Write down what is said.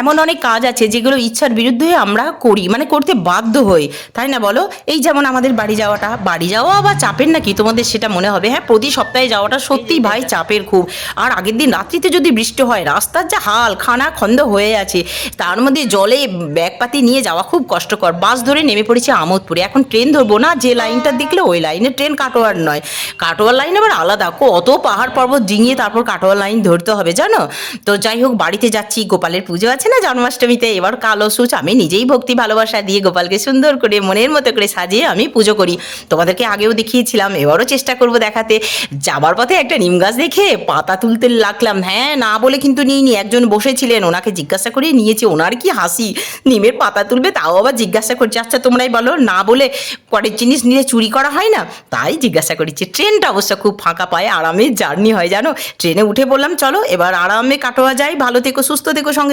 এমন অনেক কাজ আছে যেগুলো ইচ্ছার বিরুদ্ধে আমরা করি মানে করতে বাধ্য হই। তাই না বলো? এই যেমন আমাদের বাড়ি যাওয়াটা, বাড়ি যাওয়া আবার চাপের নাকি? তোমাদের সেটা মনে হবে। হ্যাঁ প্রতি সপ্তাহে যাওয়াটা সত্যি ভাই চাপের খুব। আর আগের দিন রাত্রিতে যদি বৃষ্টি হয়, রাস্তার যা হাল, খানা খন্দ হয়ে আছে, তার মধ্যে জলে ব্যাগপাতি নিয়ে যাওয়া খুব কষ্টকর। বাস ধরে নেমে পড়েছে আমোদপুরে। এখন ট্রেন ধরবো না, যে লাইনটা দেখলে ওই লাইনে ট্রেন কাটোয়ার নয়। কাটোয়ার লাইন আবার আলাদা। কত পাহাড় পর্বত ডিঙিয়ে তারপর কাটোয়ার লাইন ধরতে হবে, জানো? তো যাই হোক, বাড়িতে যাচ্ছি, গোপালের পুজো আছে। না জন্মাষ্টমীতে? এবার কালো সুচ, আমি নিজেই ভক্তি ভালোবাসা দিয়ে গোপালকে সুন্দর করে মনের মতো করে সাজিয়ে আমি পুজো করি। তোমাদেরকে আগেও দেখিয়েছিলাম, এবারও চেষ্টা করব দেখাতে। যাবার পথে একটা নিম গাছ দেখে পাতা তুলতে লাগলাম। হ্যাঁ না বলে কিন্তু নিইনি, একজন বসেছিলেন, ওনাকে জিজ্ঞাসা করে নিয়েছি, ওনার কি হাসি? নিমের পাতা তুলবে, তাও আবার জিজ্ঞাসা করছে আচ্ছা তোমরাই বলো। না বলে পরের জিনিস নিয়ে চুরি করা হয় না? তাই জিজ্ঞাসা করেছি, ট্রেনটা অবশ্য খুব ফাঁকা পায়, আরামে জার্নি হয় জানো? ট্রেনে উঠে বললাম, চলো, এবার আরামে কাটোয়া যায় ভালো থেকো, সুস্থ থেকো, সঙ্গে